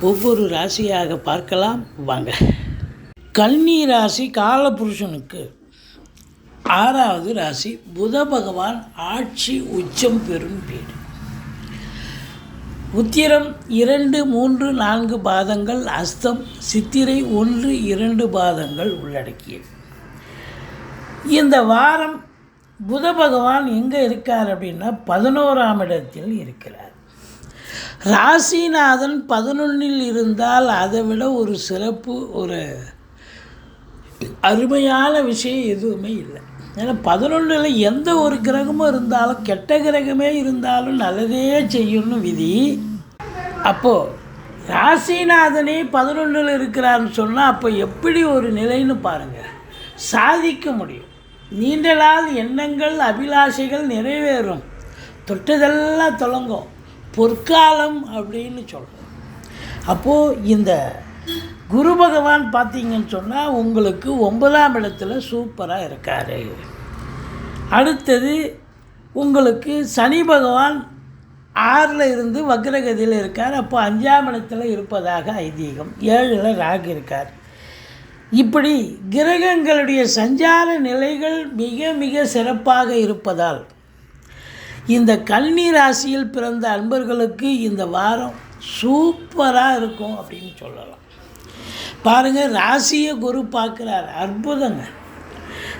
ஒவ்வொரு ராசியாக பார்க்கலாம். வாங்க. கன்னி ராசி காலபுருஷனுக்கு ஆறாவது ராசி. புத பகவான் ஆட்சி உச்சம் பெறும் வீடு. உத்திரம் இரண்டு மூன்று நான்கு பாதங்கள். அஸ்தம் சித்திரை ஒன்று இரண்டு பாதங்கள் உள்ளடக்கியது. இந்த வாரம் புத பகவான் எங்கே இருக்கார் அப்படின்னா பதினோராம் இடத்தில் இருக்கிறார். ராசிநாதன் பதினொன்றில் இருந்தால் அதை விட ஒரு சிறப்பு ஒரு அருமையான விஷயம் எதுவுமே இல்லை. ஏன்னா பதினொன்றில் எந்த ஒரு கிரகமும் இருந்தாலும் கெட்ட கிரகமே இருந்தாலும் நல்லதே செய்யணும்னு விதி. அப்போது ராசிநாதனே பதினொன்றில் இருக்கிறான்னு சொன்னால் அப்போ எப்படி ஒரு நிலைன்னு பாருங்கள் சாதிக்க முடியும். நீண்ட நாள் எண்ணங்கள் அபிலாஷைகள் நிறைவேறும். தொட்டதெல்லாம் தொடங்கும். பொற்காலம் அப்படின்னு சொல்கிறோம் அப்போது இந்த குரு பகவான் பார்த்தீங்கன்னு சொன்னால் உங்களுக்கு ஒன்பதாம் இடத்துல சூப்பராக இருக்கார். அடுத்தது உங்களுக்கு சனி பகவான் ஆறில் இருந்து வக்ரகதியில் இருக்கார். அப்போ அஞ்சாம் இடத்துல இருப்பதாக ஐதீகம். ஏழில் ராகு இருக்கார். இப்படி கிரகங்களுடைய சஞ்சார நிலைகள் மிக மிக சிறப்பாக இருப்பதால் இந்த கன்னி ராசியில் பிறந்த அன்பர்களுக்கு இந்த வாரம் சூப்பராக இருக்கும் அப்படின்னு சொல்லலாம். பாருங்கள் ராசியை குரு பார்க்குறாரு. அற்புதங்க.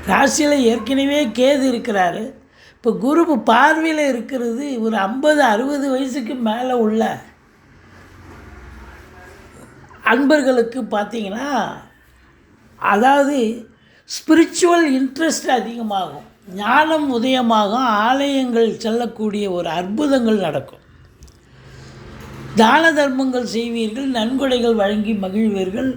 ராசியில் ஏற்கனவே கேது இருக்கிறாரு. இப்போ குரு பார்வையில் இருக்கிறது ஒரு ஐம்பது அறுபது வயசுக்கு மேலே உள்ள அன்பர்களுக்கு பார்த்தீங்கன்னா அதாவது ஸ்பிரிச்சுவல் இன்ட்ரெஸ்ட் அதிகமாகும். ஞானம் உதயமாகும் ஆலயங்கள் செல்லக்கூடிய ஒரு அற்புதங்கள் நடக்கும். தான தர்மங்கள் செய்வீர்கள் நன்கொடைகள் வழங்கி மகிழ்வீர்கள்.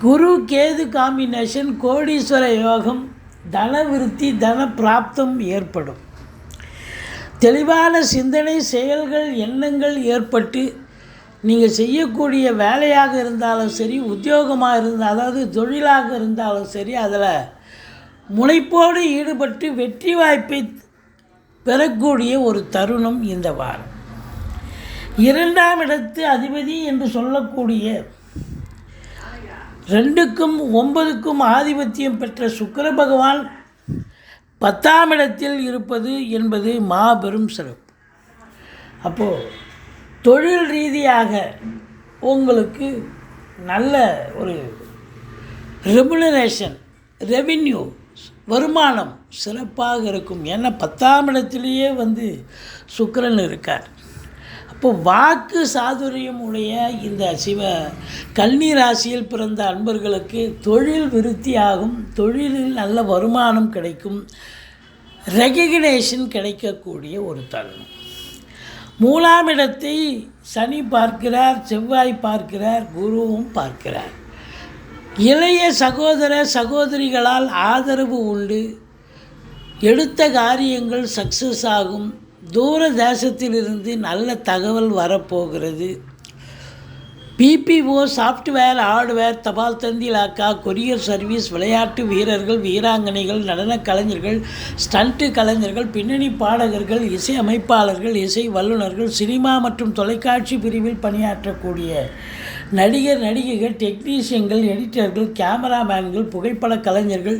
குரு கேது காம்பினேஷன் கோடீஸ்வர யோகம் தன விருத்தி தன பிராப்தம் ஏற்படும். தெளிவான சிந்தனை செயல்கள் எண்ணங்கள் ஏற்பட்டு நீங்கள் செய்யக்கூடிய வேலையாக இருந்தாலும் சரி உத்தியோகமாக இருந்தால் அதாவது தொழிலாக இருந்தாலும் சரி அதில் முனைப்போடு ஈடுபட்டு வெற்றி வாய்ப்பை பெறக்கூடிய ஒரு தருணம் இந்த வாரம். இரண்டாம் இடத்து அதிபதி என்று சொல்லக்கூடிய ரெண்டுக்கும் ஒன்பதுக்கும் ஆதிபத்தியம் பெற்ற சுக்கர பகவான் பத்தாம் இடத்தில் இருப்பது என்பது மாபெரும் சிறப்பு. அப்போது தொழில் ரீதியாக உங்களுக்கு நல்ல ஒரு ரெமுனரேஷன் ரெவின்யூ வருமானம் சிறப்பாக இருக்கும். ஏன்னா பத்தாம் இடத்துலையே வந்து சுக்கரன் இருக்கார். அப்போ வாக்கு சாதுரியம் உடைய இந்த சிவ கன்னி ராசியில் பிறந்த அன்பர்களுக்கு தொழில் விருத்தியாகும். தொழிலில் நல்ல வருமானம் கிடைக்கும். ரெகக்னேஷன் கிடைக்கக்கூடிய ஒரு தருணம். மூலாம் இடத்தை சனி பார்க்கிறார் செவ்வாய் பார்க்கிறார் குருவும் பார்க்கிறார். இளைய சகோதர சகோதரிகளால் ஆதரவு உண்டு. எடுத்த காரியங்கள் சக்ஸஸ் ஆகும். தூர தேசத்திலிருந்து நல்ல தகவல் வரப்போகிறது. பிபிஓ சாஃப்ட்வேர் ஹார்ட்வேர் தபால் தந்தி இலாக்கா கொரியர் சர்வீஸ் விளையாட்டு வீரர்கள் வீராங்கனைகள் நடன கலைஞர்கள் ஸ்டண்ட்டு கலைஞர்கள் பின்னணி பாடகர்கள் இசை அமைப்பாளர்கள் இசை வல்லுநர்கள் சினிமா மற்றும் தொலைக்காட்சி பிரிவில் பணியாற்றக்கூடிய நடிகர் நடிகைகள் டெக்னீஷியன்கள் எடிட்டர்கள் கேமராமேன்கள் புகைப்பட கலைஞர்கள்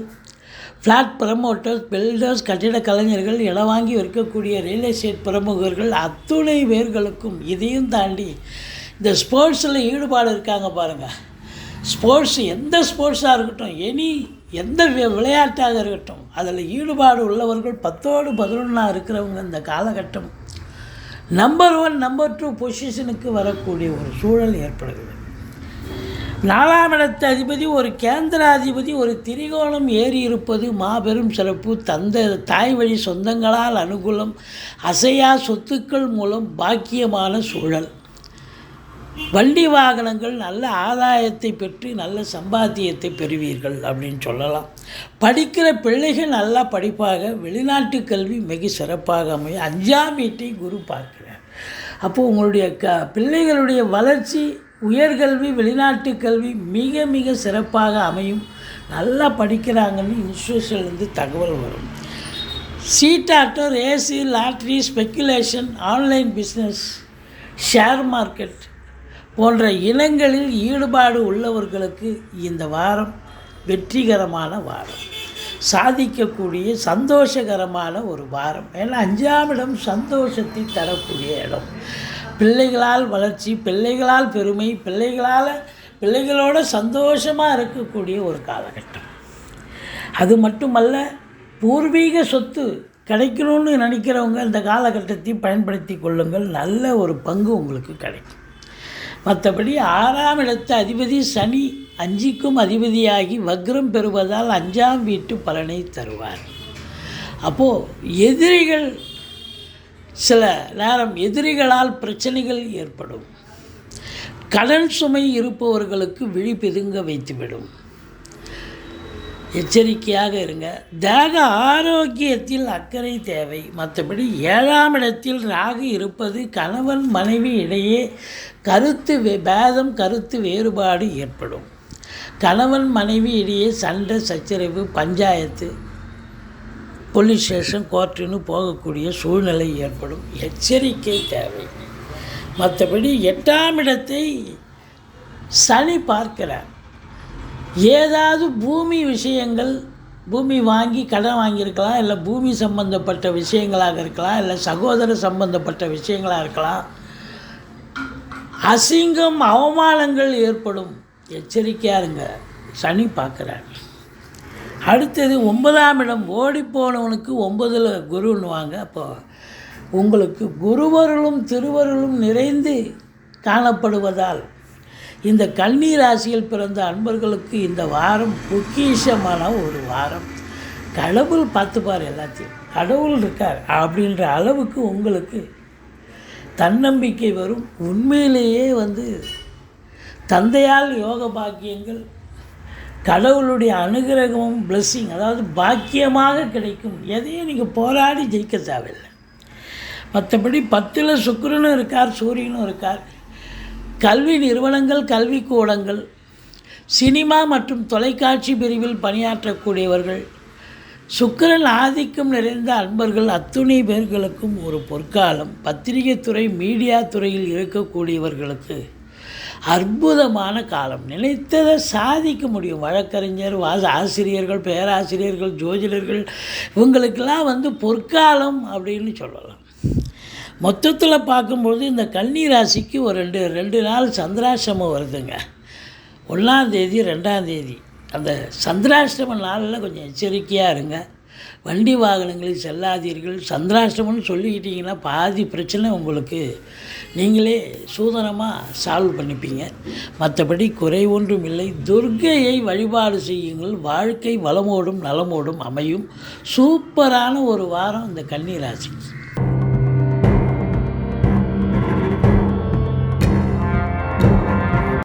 ஃப்ளாட் ப்ரமோட்டர்ஸ் பில்டர்ஸ் கட்டிட கலைஞர்கள் இடம் வாங்கி விற்கக்கூடிய ரியல் எஸ்டேட் பிரமுகர்கள் அத்துணை பேர்களுக்கும் இதையும் தாண்டி இந்த ஸ்போர்ட்ஸில் ஈடுபாடு இருக்காங்க பாருங்கள் ஸ்போர்ட்ஸ் எந்த ஸ்போர்ட்ஸாக இருக்கட்டும் எனி எந்த வி- விளையாட்டாக இருக்கட்டும் அதில் ஈடுபாடு உள்ளவர்கள் பத்தோடு பதினொன்றாக இருக்கிறவங்க இந்த காலகட்டம். நம்பர் ஒன் நம்பர் டூ பொசிஷனுக்கு வரக்கூடிய ஒரு சூழல் ஏற்படுகிறது. நாலாம் இடத்து அதிபதி ஒரு கேந்திராதிபதி ஒரு திரிகோணம் ஏறி இருப்பது மாபெரும் சிறப்பு. தந்த தாய் வழி சொந்தங்களால் அனுகூலம் அசையா சொத்துக்கள் மூலம் பாக்கியமான சூழல். வண்டி வாகனங்கள் நல்ல ஆதாயத்தை பெற்று நல்ல சம்பாத்தியத்தை பெறுவீர்கள் அப்படின்னு சொல்லலாம். படிக்கிற பிள்ளைகள் நல்லா படிப்பாக வெளிநாட்டு கல்வி மிக சிறப்பாக அமையும். அஞ்சாம் வீட்டை குரு பார்க்கிறார். அப்போது உங்களுடைய க பிள்ளைகளுடைய வளர்ச்சி உயர்கல்வி வெளிநாட்டு கல்வி மிக மிக சிறப்பாக அமையும். நல்லா படிக்கிறாங்கன்னு இன்ஸ்டியூஷன்லேருந்து தகவல் வரும். சீட்டாட்டம் race lottery speculation online business share market போன்ற இனங்களில் ஈடுபாடு உள்ளவர்களுக்கு இந்த வாரம் வெற்றிகரமான வாரம். சாதிக்கக்கூடிய சந்தோஷகரமான ஒரு வாரம். ஏன்னா அஞ்சாம் இடம் சந்தோஷத்தை தரக்கூடிய இடம். பிள்ளைகளால் வளர்ச்சி பிள்ளைகளால் பெருமை பிள்ளைகளால் பிள்ளைகளோட சந்தோஷமாக இருக்கக்கூடிய ஒரு காலகட்டம். அது மட்டுமல்ல பூர்வீக சொத்து கிடைக்கணும்னு நினைக்கிறவங்க இந்த காலகட்டத்தை பயன்படுத்தி கொள்ளுங்கள். நல்ல ஒரு பங்கு உங்களுக்கு கிடைக்கும். மற்றபடி ஆறாம் இடத்த அதிபதி சனி அஞ்சிக்கும் அதிபதியாகி வக்ரம் பெறுவதால் அஞ்சாம் வீட்டு பலனை தருவார். அப்போது எதிரிகள் சில நேரம் எதிரிகளால் பிரச்சனைகள் ஏற்படும். கடன் சுமை இருப்பவர்களுக்கு விழி பிதுங்க வைத்துவிடும். எச்சரிக்கையாக இருங்க. தேக ஆரோக்கியத்தில் அக்கறை தேவை. மற்றபடி ஏழாம் இடத்தில் ராகு இருப்பது கணவன் மனைவி இடையே கருத்து பேதம் கருத்து வேறுபாடு ஏற்படும். கணவன் மனைவி இடையே சண்டை சச்சரவு பஞ்சாயத்து போலீஸ் ஸ்டேஷன் கோர்ட்டுன்னு போகக்கூடிய சூழ்நிலை ஏற்படும். எச்சரிக்கை தேவை. மற்றபடி எட்டாம் இடத்தை சனி பார்க்கிறார். ஏதாவது பூமி விஷயங்கள் பூமி வாங்கி கடன் வாங்கியிருக்கலாம் இல்லை பூமி சம்பந்தப்பட்ட விஷயங்களாக இருக்கலாம் இல்லை சகோதர சம்பந்தப்பட்ட விஷயங்களாக இருக்கலாம். அசிங்கம் அவமானங்கள் ஏற்படும். எச்சரிக்கையாக இருங்க. சனி பார்க்குறாங்க அடுத்தது ஒன்பதாம் இடம் ஓடிப்போனவனுக்கு ஒன்பதில் குருன்னுவாங்க அப்போ உங்களுக்கு குருவருளும் திருவருளும் நிறைந்து காணப்படுவதால் இந்த கன்னி ராசியில் பிறந்த அன்பர்களுக்கு இந்த வாரம் பொக்கிஷமான ஒரு வாரம். கடவுள் பார்த்துப்பார் எல்லாத்தையும். கடவுள் இருக்கார் அப்படின்ற அளவுக்கு உங்களுக்கு தன்னம்பிக்கை வரும். உண்மையிலேயே வந்து தந்தையால் யோக பாக்கியங்கள் கடவுளுடைய அனுகிரகமும் பிளஸ்ஸிங் அதாவது பாக்கியமாக கிடைக்கும். எதையும் நீங்கள் போராடி ஜெயிக்க தேவையில்லை. மற்றபடி பத்தில் சுக்கரனும் இருக்கார் சூரியனும் இருக்கார். கல்வி நிறுவனங்கள் கல்விக்கூடங்கள் சினிமா மற்றும் தொலைக்காட்சி பிரிவில் பணியாற்றக்கூடியவர்கள் சுக்கரன் ஆதிக்கம் நிறைந்த அன்பர்கள் அத்துணை பேர்களுக்கும் ஒரு பொற்காலம். பத்திரிகை துறை மீடியா துறையில் இருக்கக்கூடியவர்களுக்கு அற்புதமான காலம். நினைத்ததை சாதிக்க முடியும். வழக்கறிஞர் வாச ஆசிரியர்கள் பேராசிரியர்கள் ஜோதிடர்கள் இவங்களுக்கெல்லாம் வந்து பொற்காலம் அப்படின்னு சொல்லலாம். மொத்தத்தில் பார்க்கும்போது இந்த கன்னி ராசிக்கு ஒரு ரெண்டு ரெண்டு நாள் சந்திராசிரமம் வருதுங்க. ஒன்றாந்தேதி ரெண்டாந்தேதி அந்த சந்திராஷ்டம நாளில் கொஞ்சம் எச்சரிக்கையாக இருங்க. வண்டி வாகனங்களில் செல்லாதீர்கள். சந்திராஷ்டமம்னு சொல்லிக்கிட்டிங்கன்னா பாதி பிரச்சனை உங்களுக்கு. நீங்களே சூதனமாக சால்வ் பண்ணிப்பீங்க. மற்றபடி குறை ஒன்றும் இல்லை. துர்க்கையை வழிபாடு செய்யுங்கள். வாழ்க்கை வளமோடும் நலமோடும் அமையும். சூப்பரான ஒரு வாரம் இந்த கன்னி